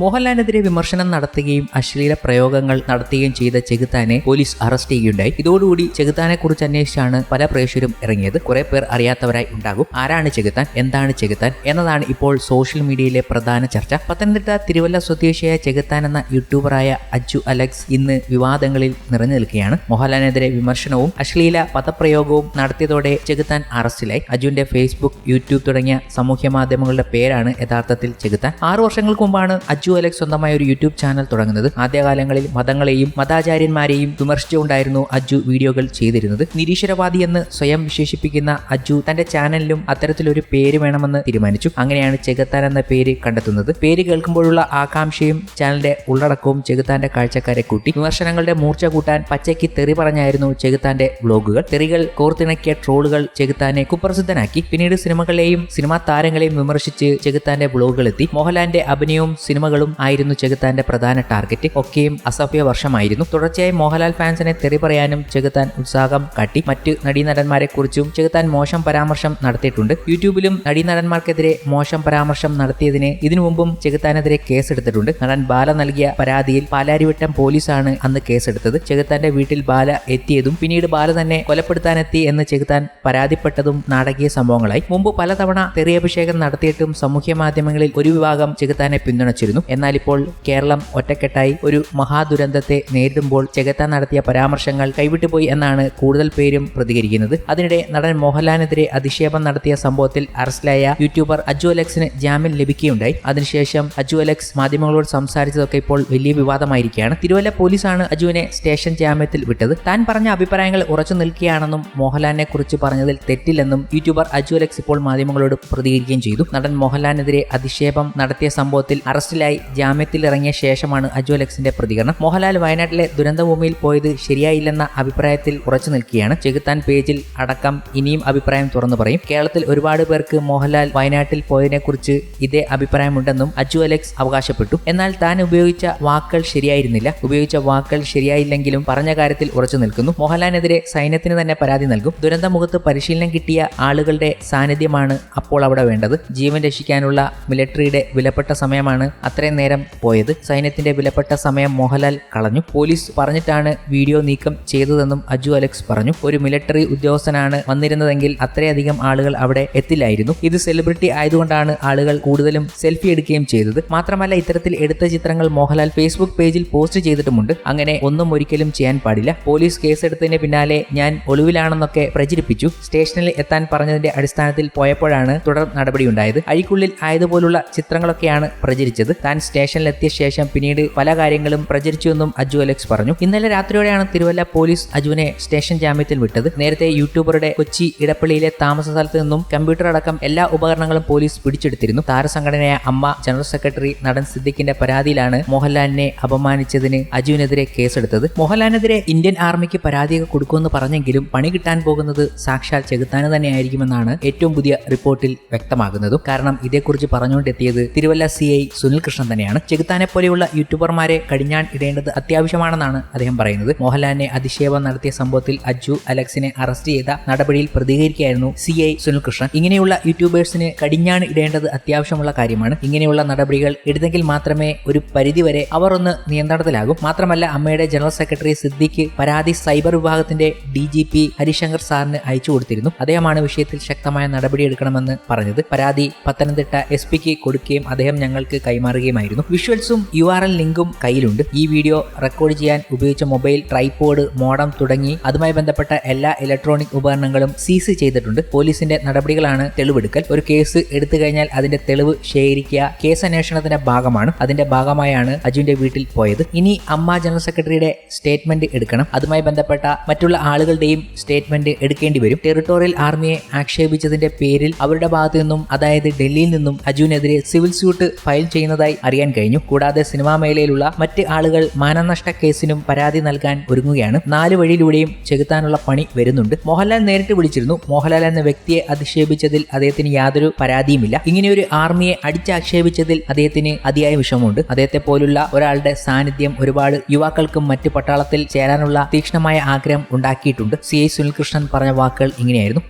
മോഹൻലാലിനെതിരെ വിമർശനം നടത്തുകയും അശ്ലീല പ്രയോഗങ്ങൾ നടത്തുകയും ചെയ്ത ചെകുത്താനെ പോലീസ് അറസ്റ്റ് ചെയ്യുകയുണ്ടായി. ഇതോടുകൂടി ചെകുത്താനെ കുറിച്ച് അന്വേഷിച്ചാണ് പല പ്രേക്ഷകരും ഇറങ്ങിയത്. കുറെ പേർ അറിയാത്തവരായി ഉണ്ടാകും. ആരാണ് ചെകുത്താൻ? എന്താണ് ചെകുത്താൻ? എന്നതാണ് ഇപ്പോൾ സോഷ്യൽ മീഡിയയിലെ പ്രധാന ചർച്ച. പത്തനംതിട്ട തിരുവല്ല സ്വദേശിയായ ചെകുത്താൻ എന്ന യൂട്യൂബറായ അജു അലക്സ് ഇന്ന് വിവാദങ്ങളിൽ നിറഞ്ഞു നിൽക്കുകയാണ്. മോഹൻലാലിനെതിരെ വിമർശനവും അശ്ലീല പദപ്രയോഗവും നടത്തിയതോടെ ചെകുത്താൻ അറസ്റ്റിലായി. അജുവിന്റെ ഫേസ്ബുക്ക് യൂട്യൂബ് തുടങ്ങിയ സാമൂഹ്യ മാധ്യമങ്ങളുടെ പേരാണ് യഥാർത്ഥത്തിൽ ചെകുത്താൻ. ആറു വർഷങ്ങൾക്ക് മുമ്പാണ് അജു അലക്സ് സ്വന്തമായ ഒരു യൂട്യൂബ് ചാനൽ തുടങ്ങുന്നത്. ആദ്യകാലങ്ങളിൽ മതങ്ങളെയും മതാചാര്യന്മാരെയും വിമർശിച്ചുകൊണ്ടായിരുന്നു അജു വീഡിയോകൾ ചെയ്തിരുന്നത്. നിരീശ്വരവാദി എന്ന് സ്വയം വിശേഷിപ്പിക്കുന്ന അജു തന്റെ ചാനലിലും അത്തരത്തിലൊരു പേര് വേണമെന്ന് തീരുമാനിച്ചു. അങ്ങനെയാണ് ചെകുത്താൻ എന്ന പേര് കണ്ടെത്തുന്നത്. പേര് കേൾക്കുമ്പോഴുള്ള ആകാംക്ഷയും ചാനലിന്റെ ഉള്ളടക്കവും ചെകുത്താന്റെ കാഴ്ചക്കാരെ കൂട്ടി. വിമർശനങ്ങളുടെ മൂർച്ച കൂട്ടാൻ പച്ചയ്ക്ക് തെറി പറഞ്ഞായിരുന്നു ചെകുത്താന്റെ വ്ലോഗുകൾ തെറികൾ കോർത്തിണക്കിയ ട്രോളുകൾ ചെകുത്താനെ കുപ്രസിദ്ധനാക്കി. പിന്നീട് സിനിമകളെയും സിനിമാ താരങ്ങളെയും വിമർശിച്ച് ചെകുത്താന്റെ വ്ലോഗുകൾ എത്തി മോഹൻലാലിന്റെ അഭിനയവും സിനിമകളും ആയിരുന്നു ചെകുത്താന്റെ പ്രധാന ടാർഗറ്റ്. ഒക്കെയും അസഭ്യ വർഷമായിരുന്നു. തുടർച്ചയായി മോഹൻലാൽ ഫാൻസിനെ തെറി പറയാനും ചെകുത്താൻ ഉത്സാഹം കാട്ടി. മറ്റ് നടീനടന്മാരെ കുറിച്ചും ചെകുത്താൻ മോശം പരാമർശം നടത്തിയിട്ടുണ്ട്. യൂട്യൂബിലും നടീനടന്മാർക്കെതിരെ മോശം പരാമർശം നടത്തിയതിനെ ഇതിനു മുമ്പും ചെകുത്താനെതിരെ കേസെടുത്തിട്ടുണ്ട്. നടൻ ബാല നൽകിയ പരാതിയിൽ പാലാരിവട്ടം പോലീസാണ് അന്ന് കേസെടുത്തത്. ചെകുത്താന്റെ വീട്ടിൽ ബാല എത്തിയതും പിന്നീട് ബാല തന്നെ കൊലപ്പെടുത്താനെത്തി എന്ന് ചെകുത്താൻ പരാതിപ്പെട്ടതും നാടകീയ സംഭവങ്ങളായി. മുമ്പ് പലതവണ തെറിയഭിഷേകം നടത്തിയിട്ടും സാമൂഹ്യ മാധ്യമങ്ങളിൽ ഒരു വിഭാഗം ചെകുത്താനെ പിന്തുണച്ചിരുന്നു. എന്നാൽ ഇപ്പോൾ കേരളം ഒറ്റക്കെട്ടായി ഒരു മഹാദുരന്തത്തെ നേരിടുമ്പോൾ ചെകത്താൻ നടത്തിയ പരാമർശങ്ങൾ കൈവിട്ടുപോയി എന്നാണ് കൂടുതൽ പേരും പ്രതികരിക്കുന്നത്. അതിനിടെ നടൻ മോഹൻലാലിനെതിരെ അധിക്ഷേപം നടത്തിയ സംഭവത്തിൽ അറസ്റ്റിലായ യൂട്യൂബർ അജു അലക്സിന് ജാമ്യം ലഭിക്കുകയുണ്ടായി. അതിനുശേഷം അജു അലക്സ് മാധ്യമങ്ങളോട് സംസാരിച്ചതൊക്കെ ഇപ്പോൾ വലിയ വിവാദമായിരിക്കുകയാണ്. തിരുവല്ല പോലീസാണ് അജുവിനെ സ്റ്റേഷൻ ജാമ്യത്തിൽ വിട്ടത്. താൻ പറഞ്ഞ അഭിപ്രായങ്ങൾ ഉറച്ചു നിൽക്കുകയാണെന്നും മോഹൻലാലിനെ കുറിച്ച് പറഞ്ഞതിൽ തെറ്റില്ലെന്നും യൂട്യൂബർ അജു അലക്സ് ഇപ്പോൾ മാധ്യമങ്ങളോട് പ്രതികരിക്കുകയും ചെയ്തു. നടൻ മോഹൻലാലിനെതിരെ അധിക്ഷേപം നടത്തിയ സംഭവത്തിൽ അറസ്റ്റിലായി ജാമ്യത്തിൽ ഇറങ്ങിയ ശേഷമാണ് അജു അലക്സിന്റെ പ്രതികരണം. മോഹൻലാൽ വയനാട്ടിലെ ദുരന്തഭൂമിയിൽ പോയത് ശരിയായില്ലെന്ന അഭിപ്രായത്തിൽ ഉറച്ചു നിൽക്കുകയാണ്. ചെകുത്താൻ പേജിൽ അടക്കം ഇനിയും അഭിപ്രായം തുറന്നു പറയും. കേരളത്തിൽ ഒരുപാട് പേർക്ക് മോഹൻലാൽ വയനാട്ടിൽ പോയതിനെക്കുറിച്ച് ഇതേ അഭിപ്രായമുണ്ടെന്നും അജു അലക്സ് അവകാശപ്പെട്ടു. എന്നാൽ താൻ ഉപയോഗിച്ച വാക്കുകൾ ശരിയായിരുന്നില്ല. ഉപയോഗിച്ച വാക്കുകൾ ശരിയായില്ലെങ്കിലും പറഞ്ഞ കാര്യത്തിൽ ഉറച്ചു നിൽക്കുന്നു. മോഹൻലാലിനെതിരെ സൈന്യത്തിന് തന്നെ പരാതി നൽകും. ദുരന്തമുഖത്ത് പരിശീലനം കിട്ടിയ ആളുകളുടെ സാന്നിധ്യമാണ് അപ്പോൾ അവിടെ വേണ്ടത്. ജീവൻ രക്ഷിക്കാനുള്ള മിലിറ്ററിയുടെ വിലപ്പെട്ട സമയമാണ് അത്രയും നേരം പോയത്. സൈന്യത്തിന്റെ വിലപ്പെട്ട സമയം മോഹൻലാൽ കളഞ്ഞു. പോലീസ് പറഞ്ഞിട്ടാണ് വീഡിയോ നീക്കം ചെയ്തതെന്നും അജു അലക്സ് പറഞ്ഞു. ഒരു മിലിറ്ററി ഉദ്യോഗസ്ഥനാണ് വന്നിരുന്നതെങ്കിൽ അത്രയധികം ആളുകൾ അവിടെ എത്തില്ലായിരുന്നു. ഇത് സെലിബ്രിറ്റി ആയതുകൊണ്ടാണ് ആളുകൾ കൂടുതലും സെൽഫി എടുക്കുകയും ചെയ്തത്. മാത്രമല്ല ഇത്തരത്തിൽ എടുത്ത ചിത്രങ്ങൾ മോഹൻലാൽ ഫേസ്ബുക്ക് പേജിൽ പോസ്റ്റ് ചെയ്തിട്ടുമുണ്ട്. അങ്ങനെ ഒന്നും ഒരിക്കലും ചെയ്യാൻ പാടില്ല. പോലീസ് കേസെടുത്തതിന് പിന്നാലെ ഞാൻ ഒളിവിലാണെന്നൊക്കെ പ്രചരിപ്പിച്ചു. സ്റ്റേഷനിൽ എത്താൻ പറഞ്ഞതിന്റെ അടിസ്ഥാനത്തിൽ പോയപ്പോഴാണ് തുടർ നടപടിയുണ്ടായത്. അഴിക്കുള്ളിൽ ആയതുപോലുള്ള ചിത്രങ്ങളൊക്കെയാണ് പ്രചരിച്ചത്. താൻ സ്റ്റേഷനിലെത്തിയ ശേഷം പിന്നീട് പല കാര്യങ്ങളും പ്രചരിച്ചുവെന്നും അജു അലക്സ് പറഞ്ഞു. ഇന്നലെ രാത്രിയോടെയാണ് തിരുവല്ല പോലീസ് അജുവിനെ സ്റ്റേഷൻ ജാമ്യത്തിൽ വിട്ടത്. നേരത്തെ യൂട്യൂബറുടെ കൊച്ചി ഇടപ്പള്ളിയിലെ താമസ സ്ഥലത്ത് നിന്നും കമ്പ്യൂട്ടർ അടക്കം എല്ലാ ഉപകരണങ്ങളും പോലീസ് പിടിച്ചെടുത്തിരുന്നു. താരസംഘടനയായ അമ്മ ജനറൽ സെക്രട്ടറി നടൻ സിദ്ദിഖിന്റെ പരാതിയിലാണ് മോഹൻലാലിനെ അപമാനിച്ചതിന് അജുവിനെതിരെ കേസെടുത്തത്. മോഹൻലാലിനെതിരെ ഇന്ത്യൻ ആർമിക്ക് പരാതിയൊക്കെ കൊടുക്കുമെന്ന് പറഞ്ഞെങ്കിലും പണി കിട്ടാൻ പോകുന്നത് സാക്ഷാൽ ചെകുത്താന് തന്നെയായിരിക്കുമെന്നാണ് ഏറ്റവും പുതിയ റിപ്പോർട്ടിൽ വ്യക്തമാകുന്നതും. കാരണം ഇതേക്കുറിച്ച് പറഞ്ഞുകൊണ്ടെത്തിയത് തിരുവല്ല സി സുനിൽ കൃഷ്ണൻ തന്നെയാണ്. ചെകുത്താനെ പോലെയുള്ള യൂട്യൂബർമാരെ കടിഞ്ഞാൻ ഇടേണ്ടത് അത്യാവശ്യമാണെന്നാണ് അദ്ദേഹം പറയുന്നത്. മോഹൻലാലിനെ അധിക്ഷേപം നടത്തിയ സംഭവത്തിൽ അജു അലക്സിനെ അറസ്റ്റ് ചെയ്ത നടപടിയിൽ പ്രതികരിക്കുകയായിരുന്നു സി ഐ സുനിൽകൃഷ്ണൻ. ഇങ്ങനെയുള്ള യൂട്യൂബേഴ്സിന് കടിഞ്ഞാൻ ഇടേണ്ടത് അത്യാവശ്യമുള്ള കാര്യമാണ്. ഇങ്ങനെയുള്ള നടപടികൾ എടുത്തെങ്കിൽ മാത്രമേ ഒരു പരിധിവരെ അവർ ഒന്ന് നിയന്ത്രണത്തിലാകും. മാത്രമല്ല അമ്മയുടെ ജനറൽ സെക്രട്ടറി സിദ്ദിഖ് പരാതി സൈബർ വിഭാഗത്തിന്റെ ഡി ജി പി ഹരിശങ്കർ സാറിന് അയച്ചു കൊടുത്തിരുന്നു. അദ്ദേഹമാണ് വിഷയത്തിൽ ശക്തമായ നടപടിയെടുക്കണമെന്ന് പറഞ്ഞത്. പരാതി പത്തനംതിട്ട എസ് പിക്ക് കൊടുക്കുകയും അദ്ദേഹം ഞങ്ങൾക്ക് കൈമാറുകയുമായിരുന്നു വിഷ്വൽസും യു ആർ എൽ ലിങ്കും കയ്യിലുണ്ട്. ഈ വീഡിയോ റെക്കോർഡ് ചെയ്യാൻ ഉപയോഗിച്ച മൊബൈൽ ട്രൈപോഡ് മോഡം തുടങ്ങി അതുമായി ബന്ധപ്പെട്ട എല്ലാ ഇലക്ട്രോണിക് ഉപകരണങ്ങളും സീസ് ചെയ്തിട്ടുണ്ട്. പോലീസിന്റെ നടപടികളാണ് തെളിവെടുക്കൽ. ഒരു കേസ് എടുത്തു കഴിഞ്ഞാൽ അതിന്റെ തെളിവ് ശേഖരിക്കുക കേസ് അന്വേഷണത്തിന്റെ ഭാഗമാണ്. അതിന്റെ ഭാഗമായാണ് അജുവിന്റെ വീട്ടിൽ പോയത്. ഇനി അമ്മ ജനറൽ സെക്രട്ടറിയുടെ സ്റ്റേറ്റ്മെന്റ് എടുക്കണം. അതുമായി ബന്ധപ്പെട്ട മറ്റുള്ള ആളുകളുടെയും സ്റ്റേറ്റ്മെന്റ് എടുക്കേണ്ടി വരും. ടെറിട്ടോറിയൽ ആർമിയെ ആക്ഷേപിച്ചതിന്റെ പേരിൽ അവരുടെ ഭാഗത്തു നിന്നും അതായത് ഡൽഹിയിൽ നിന്നും അജുവിനെതിരെ സിവിൽ സ്യൂട്ട് ഫയൽ ചെയ്യുന്നതായി അറിയാൻ കഴിഞ്ഞു. കൂടാതെ സിനിമാ മേഖലയിലുള്ള മറ്റ് ആളുകൾ മാനനഷ്ട കേസിനും പരാതി നൽകാൻ ഒരുങ്ങുകയാണ്. നാല് വഴിയിലൂടെയും ചെകുത്താനുള്ള പണി വരുന്നുണ്ട്. മോഹൻലാൽ നേരിട്ട് വിളിച്ചിരുന്നു. മോഹൻലാൽ എന്ന വ്യക്തിയെ അധിക്ഷേപിച്ചതിൽ അദ്ദേഹത്തിന് യാതൊരു പരാതിയുമില്ല. ഇങ്ങനെയൊരു ആർമിയെ അടിച്ചാക്ഷേപിച്ചതിൽ അദ്ദേഹത്തിന് അതിയായ വിഷമമുണ്ട്. അദ്ദേഹത്തെ പോലുള്ള ഒരാളുടെ സാന്നിധ്യം ഒരുപാട് യുവാക്കൾക്കും മറ്റ് പട്ടാളത്തിൽ ചേരാനുള്ള തീക്ഷ്ണമായ ആഗ്രഹം ഉണ്ടാക്കിയിട്ടുണ്ട്. സി ഐ സുനിൽകൃഷ്ണൻ പറഞ്ഞ വാക്കുകൾ ഇങ്ങനെയായിരുന്നു.